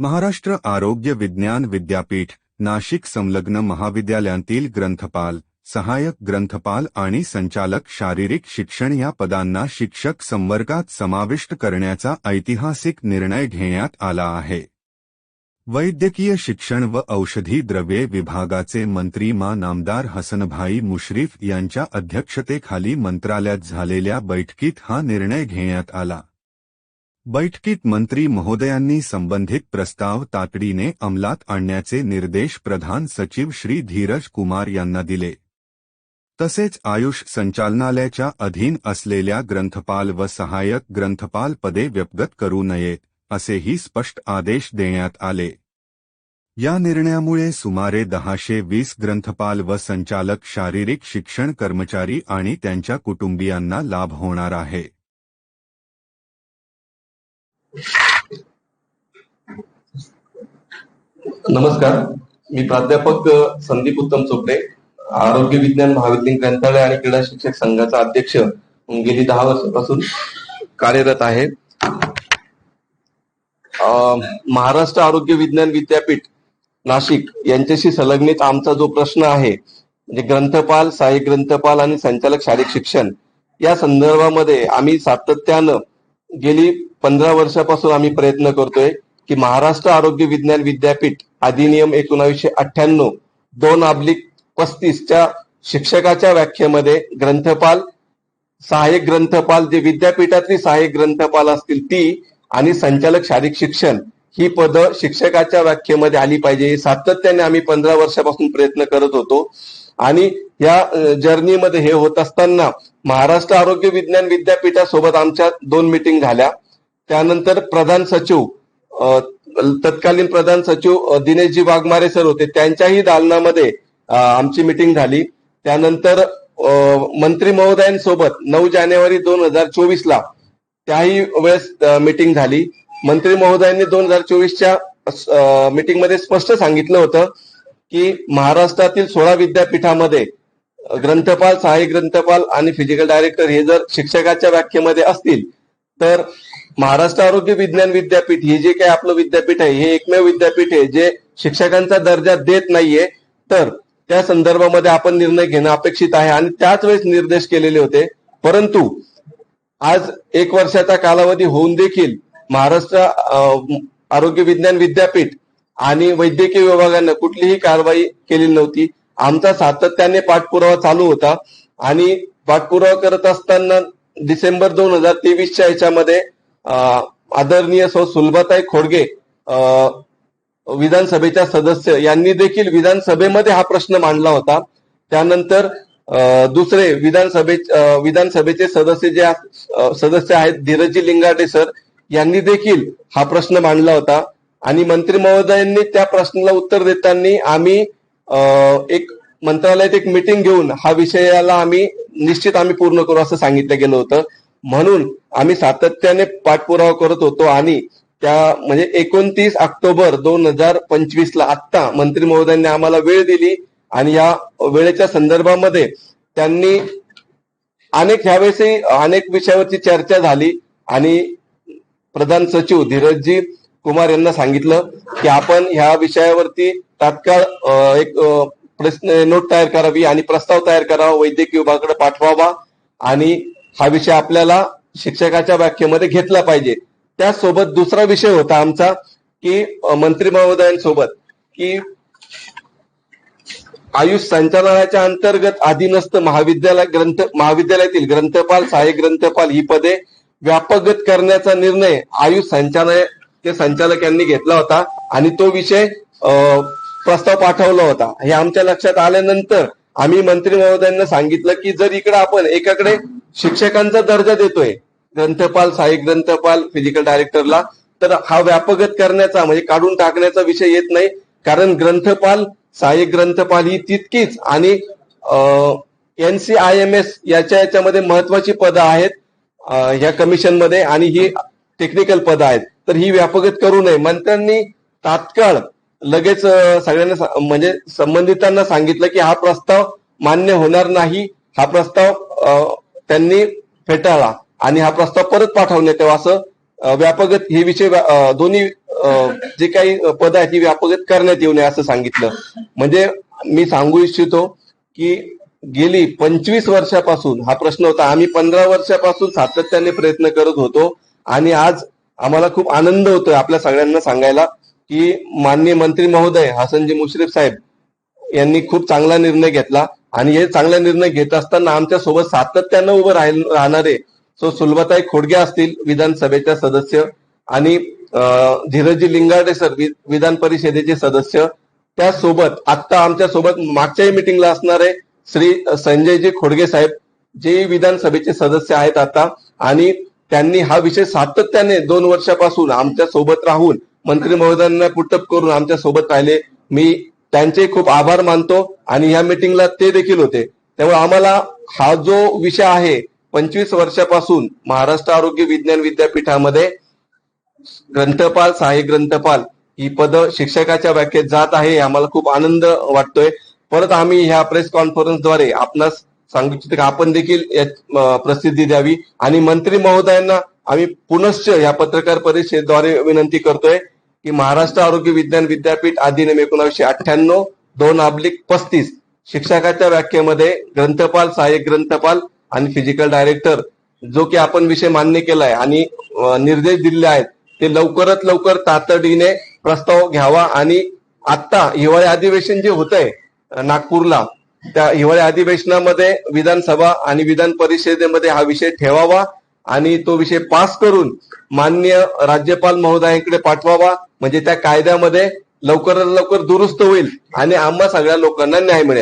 महाराष्ट्र आरोग्य विज्ञान विद्यापीठ नाशिक संलग्न महाविद्यालयांतील ग्रंथपाल सहाय्यक ग्रंथपाल आणि संचालक शारीरिक शिक्षण या पदांना शिक्षक संवर्गात समाविष्ट करण्याचा ऐतिहासिक निर्णय घेण्यात आला आहे. वैद्यकीय शिक्षण व औषधी द्रव्ये विभागाचे मंत्री मा. नामदार हसनभाई मुश्रीफ यांच्या अध्यक्षतेखाली मंत्रालयात झालेल्या बैठकीत हा निर्णय घेण्यात आला. बैठकीत मंत्री महोदयांनी संबंधित प्रस्ताव तातडीने अंमलात आणण्याचे निर्देश प्रधान सचिव श्री धीरज कुमार यांना दिले. तसेच आयुष संचालनालयाच्या अधीन असलेल्या ग्रंथपाल व सहाय्यक ग्रंथपाल पदे व्यपगत करू नयेत असेही स्पष्ट आदेश देण्यात आले. या निर्णयामुळे सुमारे दहाशे वीस ग्रंथपाल व संचालक शारीरिक शिक्षण कर्मचारी आणि त्यांच्या कुटुंबियांना लाभ होणार आहे. नमस्कार. मी प्राध्यापक संदीप उत्तम चोपडे आरोग्य विज्ञान महाविद्यालय ग्रंथालय आणि क्रीडा शिक्षक संघाचा अध्यक्ष गेली दहा वर्षापासून कार्यरत आहे. महाराष्ट्र आरोग्य विज्ञान विद्यापीठ नाशिक यांच्याशी संलग्नित आमचा जो प्रश्न आहे म्हणजे ग्रंथपाल सहाय्यक ग्रंथपाल आणि संचालक शारीरिक शिक्षण या संदर्भामध्ये आम्ही सातत्यानं गेली पंधरा वर्षापासून आम्ही प्रयत्न करतोय की महाराष्ट्र आरोग्य विज्ञान विद्यापीठ अधिनियम एकोणावीसशे अठ्ठ्याण्णव दोन अब्लिक पस्तीसच्या शिक्षकाच्या व्याख्येमध्ये ग्रंथपाल सहाय्यक ग्रंथपाल जे विद्यापीठातली सहाय्यक ग्रंथपाल असतील ती आणि संचालक शारीरिक शिक्षण ही पदं शिक्षकाच्या व्याख्येमध्ये आली पाहिजे. हे सातत्याने आम्ही पंधरा वर्षापासून प्रयत्न करत होतो. आणि या जर्नीमध्ये हे होत असताना महाराष्ट्र आरोग्य विज्ञान विद्यापीठासोबत आमच्या दोन मिटिंग झाल्या. त्यानंतर प्रधान सचिव तत्कालीन प्रधान सचिव दिनेशजी वाघमारे सर होते. त्यांच्याही दालनामध्ये आमची मिटिंग झाली. त्यानंतर मंत्री महोदयांसोबत नऊ जानेवारी दोन हजार चोवीस ला त्याही वेळेस मिटिंग झाली. मंत्री महोदयांनी दोन हजार चोवीसच्या मिटिंगमध्ये स्पष्ट सांगितलं होतं की महाराष्ट्रातील सोळा विद्यापीठामध्ये ग्रंथपाल सहाय्यक ग्रंथपाल आणि फिजिकल डायरेक्टर हे जर शिक्षकाच्या व्याख्येमध्ये असतील तर महाराष्ट्र आरोग्य विज्ञान विद्यापीठ हे जे काही आपलं विद्यापीठ आहे हे एकमेव विद्यापीठ आहे जे शिक्षकांचा दर्जा देत नाहीये तर त्या संदर्भामध्ये आपण निर्णय घेणं अपेक्षित आहे. आणि त्याच वेळेस निर्देश केलेले होते. परंतु आज एक वर्षाचा कालावधी होऊन देखील महाराष्ट्र आरोग्य विज्ञान विद्यापीठ आणि वैद्यकीय विभागानं कुठलीही कारवाई केलेली नव्हती. आमचा सातत्याने पाठपुरावा चालू होता. आणि पाठपुरावा करत असताना डिसेंबर दोन हजार तेवीसच्या याच्यामध्ये आदरणीय सौ सुलभाताई खोडगे विधानसभेच्या सदस्य यांनी देखील विधानसभेमध्ये हा प्रश्न मांडला होता. त्यानंतर दुसरे विधानसभे विधानसभेचे सदस्य जे सदस्य आहेत धीरजी लिंगाटे सर यांनी देखील हा प्रश्न मांडला होता. आणि मंत्री महोदयांनी त्या प्रश्नाला उत्तर देताना आम्ही एक मंत्रालयात एक मिटिंग घेऊन हा विषयाला आम्ही निश्चित आम्ही पूर्ण करू असं सांगितलं गेलं होतं. म्हणून आम्ही सातत्याने पाठपुरावा करत होतो आणि त्या म्हणजे एकोणतीस ऑक्टोबर दोन हजार पंचवीस ला आत्ता मंत्री महोदयांनी आम्हाला वेळ दिली आणि या वेळेच्या संदर्भामध्ये त्यांनी अनेक ह्यावेळेसही अनेक विषयावरची चर्चा झाली आणि प्रधान सचिव धीरजजी कुमार यांना सांगितलं की आपण ह्या विषयावरती तात्काळ एक प्रश्न नोट तयार करावी आणि प्रस्ताव तयार करावा वैद्यकीय विभागाकडे पाठवावा आणि हा विषय आपल्याला शिक्षकाच्या व्याख्येमध्ये घेतला पाहिजे. त्यासोबत दुसरा विषय होता आमचा की मंत्री महोदयांसोबत की आयुष संचालनाच्या अंतर्गत अधीनस्थ महाविद्यालय ग्रंथ महाविद्यालयातील ग्रंथपाल सहाय्यक ग्रंथपाल ही पदे व्यापगत करण्याचा निर्णय आयुष संचालय संचालक यांनी घेतला होता आणि तो विषय प्रस्ताव पाठवला होता. हे आमच्या लक्षात आल्यानंतर आम्ही मंत्री महोदयांना सांगितलं की जर इकडे आपण एकाकडे शिक्षकांचा दर्जा देतोय ग्रंथपाल सहाय्यक ग्रंथपाल फिजिकल डायरेक्टरला तर हा व्यापगत करण्याचा म्हणजे काढून टाकण्याचा विषय येत नाही. कारण ग्रंथपाल सहाय्यक ग्रंथपाल ही तितकीच आणि N C I M S याच्या याच्यामध्ये महत्वाची पदं आहेत या ह्या कमिशनमध्ये आणि ही टेक्निकल पद आहेत. तर ही व्यापकत करू नये. मंत्र्यांनी तात्काळ लगेच सगळ्यांना सा- म्हणजे संबंधितांना सांगितलं की हा प्रस्ताव मान्य होणार नाही. हा प्रस्ताव त्यांनी फेटाळला आणि हा प्रस्ताव परत पाठवण्यात यावा असं अ, व्यापकत हे विषय दोन्ही अं, जे काही पद आहेत ती व्यापक करण्यात येऊ नये असं सांगितलं. म्हणजे मी सांगू इच्छितो की गेली पंचवीस वर्षापासून हा प्रश्न होता. आम्ही पंधरा वर्षापासून सातत्याने प्रयत्न करत होतो. आणि आज आम्हाला खूप आनंद होतोय आपल्या सगळ्यांना सांगायला की माननीय मंत्री महोदय हसनजी मुश्रीफ साहेब यांनी खूप चांगला निर्णय घेतला. आणि हे चांगला निर्णय घेत असताना आमच्यासोबत सातत्यानं उभं राहील राहणारे सो सुलभताई खोडगे असतील विधानसभेच्या सदस्य आणि धीरजी लिंगाडे सर वि- विधान परिषदेचे सदस्य. त्यासोबत आता आमच्यासोबत मागच्याही मिटिंगला असणारे श्री संजयजी खोडगे साहेब जे विधानसभेचे सदस्य आहेत आता. आणि त्यांनी हा विषय सातत्याने दोन वर्षापासून आमच्यासोबत राहून मंत्री महोदयांना पुटअप करून आमच्यासोबत राहिले. मी त्यांचे खूप आभार मानतो आणि या मिटिंगला ते देखील होते. त्यामुळे आम्हाला हा जो विषय आहे पंचवीस वर्षापासून महाराष्ट्र आरोग्य विज्ञान विद्यापीठामध्ये ग्रंथपाल सहाय्यक ग्रंथपाल ही पद शिक्षकाच्या व्याख्येत जात आहे आम्हाला खूप आनंद वाटतोय. परत आम्ही ह्या प्रेस कॉन्फरन्सद्वारे आपणास सांगू इच्छितो की आपण देखील प्रसिद्धी द्यावी. आणि मंत्री महोदयांना आम्ही पुनश्च या पत्रकार परिषदेद्वारे विनंती करतोय की महाराष्ट्र आरोग्य विज्ञान विद्यापीठ अधिनियम एकोणीसशे अठ्ठ्याण्णव दोन अब्लिक पस्तीस शिक्षकाच्या व्याख्येमध्ये ग्रंथपाल सहाय्यक ग्रंथपाल आणि फिजिकल डायरेक्टर जो की आपण विषय मान्य केलाय आणि निर्देश दिले आहेत ते लवकरात लवकर तातडीने प्रस्ताव घ्यावा. आणि आता हिवाळी अधिवेशन जे होत आहे नागपूरला त्या हिवाळी अधिवेशनामध्ये विधानसभा आणि विधान परिषदेमध्ये हा विषय ठेवावा आणि तो विषय पास करून मान्य राज्यपाल महोदयांकडे पाठवावा. म्हणजे त्या कायद्यामध्ये लवकरात लवकर दुरुस्त होईल आणि आम्हा सगळ्या लोकांना न्याय मिळेल.